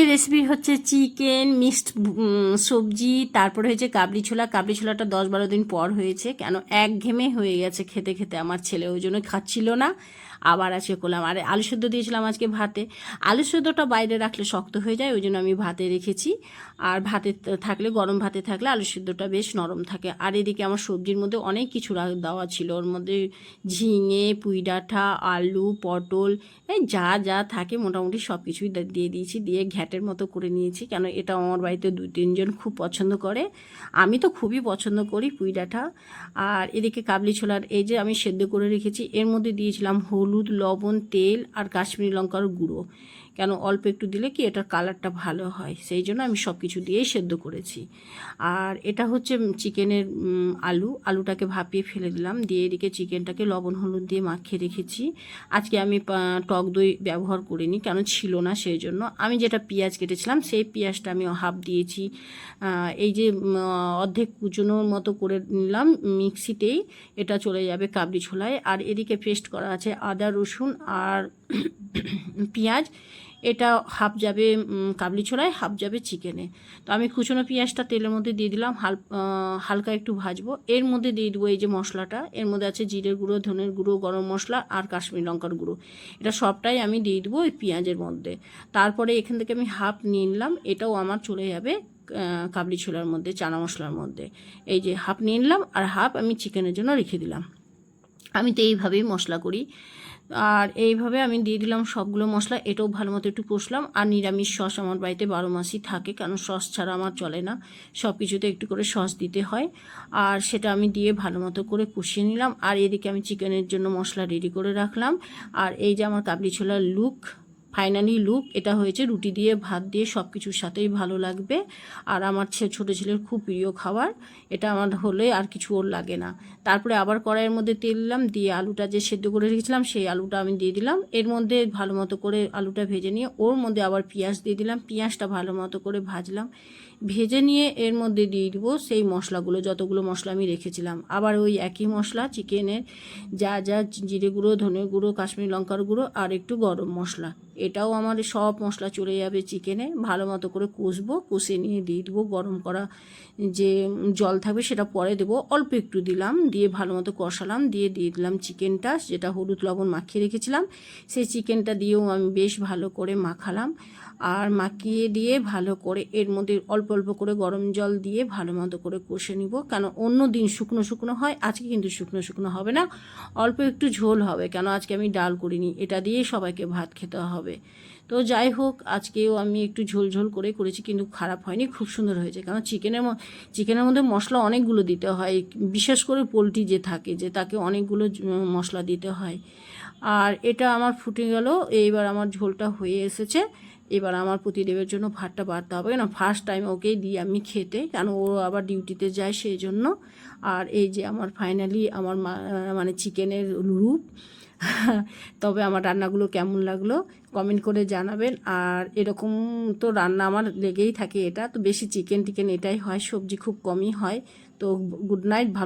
আজকের রেসিপি হচ্ছে chicken mixed সবজি, তারপরে হয়েছে কাবলি ছোলা। কাবলি ছোলাটা দশ বারো দিন পর হয়েছে, কেন এক ঘেমে হয়ে গেছে খেতে খেতে আমার ছেলে, ওই জন্য খাচ্ছিল না। আবার আজকে করলাম। আর আলু সেদ্ধ দিয়েছিলাম আজকে ভাতে। আলু সেদ্ধটা বাইরে রাখলে শক্ত হয়ে যায়, ওই জন্য আমি ভাতে রেখেছি। আর ভাতে থাকলে, গরম ভাতে থাকলে আলু সেদ্ধটা বেশ নরম থাকে। আর এদিকে আমার সবজির মধ্যে অনেক কিছু দেওয়া ছিল। ওর মধ্যে ঝিঙে পুঁই ডাঁটা আলু, পটল, এই যা যা থাকে মোটামুটি সব কিছুই দিয়ে দিয়েছি। দিয়ে ঘ্যাটের মতো করে নিয়েছি, কেন এটা আমার বাড়িতে দু তিনজন খুব পছন্দ করে। আমি তো খুবই পছন্দ করি পুঁই ডাঁটা। আর এদিকে কাবলি ছোলার এই যে আমি সেদ্ধ করে রেখেছি, এর মধ্যে দিয়েছিলাম হলুদ, লবণ, তেল আর কাশ্মীরি লঙ্কার গুঁড়ো। কেন অল্প একটু দিলে কি এটার কালারটা ভালো হয়? সেই জন্য আমি সব কিছু দিয়েই সেদ্ধ করেছি। আর এটা হচ্ছে চিকেনের আলু। আলুটাকে ভাপিয়ে ফেলে দিলাম। দিয়ে এদিকে চিকেনটাকে লবণ, হলুদ দিয়ে মাখিয়ে রেখেছি। আজকে আমি টক দই ব্যবহার করিনি, কেন ছিল না সেই জন্য। আমি যেটা পেঁয়াজ কেটেছিলাম, সেই পেঁয়াজটা আমি হাফ দিয়েছি। এই যে অর্ধেক কুচনোর মতো করে নিলাম মিক্সিতেই। এটা চলে যাবে কাবলি ছোলায়। আর এদিকে পেস্ট করা আছে আদা, রসুন আর পেঁয়াজ। এটা হাফ যাবে কাবলি ছোলায় হাফ যাবে চিকেনে তো আমি কুচনো পেঁয়াজটা তেলের মধ্যে দিয়ে দিলাম, হাল হালকা একটু ভাজবো। এর মধ্যে দিয়ে দেবো এই যে মশলাটা, এর মধ্যে আছে জিরের গুঁড়ো, ধনের গুঁড়ো, গরম মশলা আর কাশ্মীরি লঙ্কার গুঁড়ো। এটা সবটাই আমি দিয়ে দেবো ওই পেঁয়াজের মধ্যে। তারপরে এখান থেকে আমি হাফ নিয়ে নিলাম, এটাও আমার চলে যাবে কাবলি ছোলার মধ্যে, চানা মশলার মধ্যে। এই যে হাফ নিয়ে নিলাম আর হাফ আমি চিকেনের জন্য রেখে দিলাম। আমি তো এইভাবেই মশলা করি। আর এইভাবে আমি দিয়ে দিলাম সবগুলো মশলা, এটাও ভালো মতো একটু কষলাম। আর নিরামিষ সস আমার বাড়িতে বারো মাসই থাকে, কারণ সস ছাড়া আমার চলে না। সব কিছুতে একটু করে সস দিতে হয়। আর সেটা আমি দিয়ে ভালো মতো করে কষিয়ে নিলাম। আর এদিকে আমি চিকেনের জন্য মশলা রেডি করে রাখলাম। আর এই যে আমার কাবলি ছোলার লুক ফাইনালি লুক, এটা হয়েছে রুটি দিয়ে, ভাত দিয়ে সব কিছুর সাথেই ভালো লাগবে। আর আমার ছে, ছোটো ছেলের খুব প্রিয় খাবার, এটা আমার হলে আর কিছু ওর লাগে না। তারপরে আবার কড়াইয়ের মধ্যে তেল দিলাম, দিয়ে আলুটা যে সেদ্ধ করে রেখেছিলাম, সেই আলুটা আমি দিয়ে দিলাম। এর মধ্যে ভালো মতো করে আলুটা ভেজে নিয়ে, ওর মধ্যে আবার পেঁয়াজ দিয়ে দিলাম। পেঁয়াজটা ভালো মতো করে ভাজলাম। ভেজে নিয়ে এর মধ্যে দিয়ে দিব সেই মশলাগুলো, যতগুলো মশলা আমি রেখেছিলাম। আবার ওই একই মশলা, চিকেনের যা যা, জিরে গুঁড়ো, ধনে গুঁড়ো, কাশ্মীরি লঙ্কার গুঁড়ো আর একটু গরম মশলা। এটাও আমার সব মশলা চলে যাবে চিকেনে। ভালো মতো করে কষবো, কষে নিয়ে দিয়ে দেবো গরম করা যে জল থাকবে সেটা পরে দেবো। অল্প একটু দিলাম, দিয়ে ভালো মতো কষালাম, দিয়ে দিয়ে দিলাম চিকেনটা, যেটা হলুদ লবণ মাখিয়ে রেখেছিলাম। সেই চিকেনটা দিয়েও আমি বেশ ভালো করে মাখালাম। আর মাখিয়ে দিয়ে ভালো করে এর মধ্যে অল্প অল্প করে গরম জল দিয়ে ভালো মতো করে কষে নিব। কেন অন্য দিন শুকনো শুকনো হয়, আজকে কিন্তু শুকনো শুকনো হবে না, অল্প একটু ঝোল হবে। কেন আজকে আমি ডাল করিনি, এটা দিয়েই সবাইকে ভাত খেতে হবে। তো যাই হোক, আজকেও আমি একটু ঝোল ঝোল করে করেছি, কিন্তু খারাপ হয়নি, খুব সুন্দর হয়েছে। কারণ চিকেনের চিকেনের মধ্যে মশলা অনেকগুলো দিতে হয়, বিশেষ করে পোলট্রি যে থাকে, যে তাকে অনেকগুলো মশলা দিতে হয়। আর এটা আমার ফুটে গেল, এইবার আমার ঝোলটা হয়ে এসেছে। এবার আমার প্রতিদেবের জন্য ভাতটা বাড়তে হবে কেন? ফার্স্ট টাইম ওকেই দিই আমি খেতে, কেন ও আবার ডিউটিতে যায় সেই জন্য আর এই যে আমার ফাইনালি আমার মানে চিকেনের রূপ, তবে আমার রান্নাগুলো কেমন লাগল কমেন্ট করে জানাবেন। আর এরকম তো রান্না আমার লেগেই থাকে এটা, তো বেশি চিকেন টিকেন এটাই হয়, সবজি খুব কমই হয়। তো গুড নাইট ভালো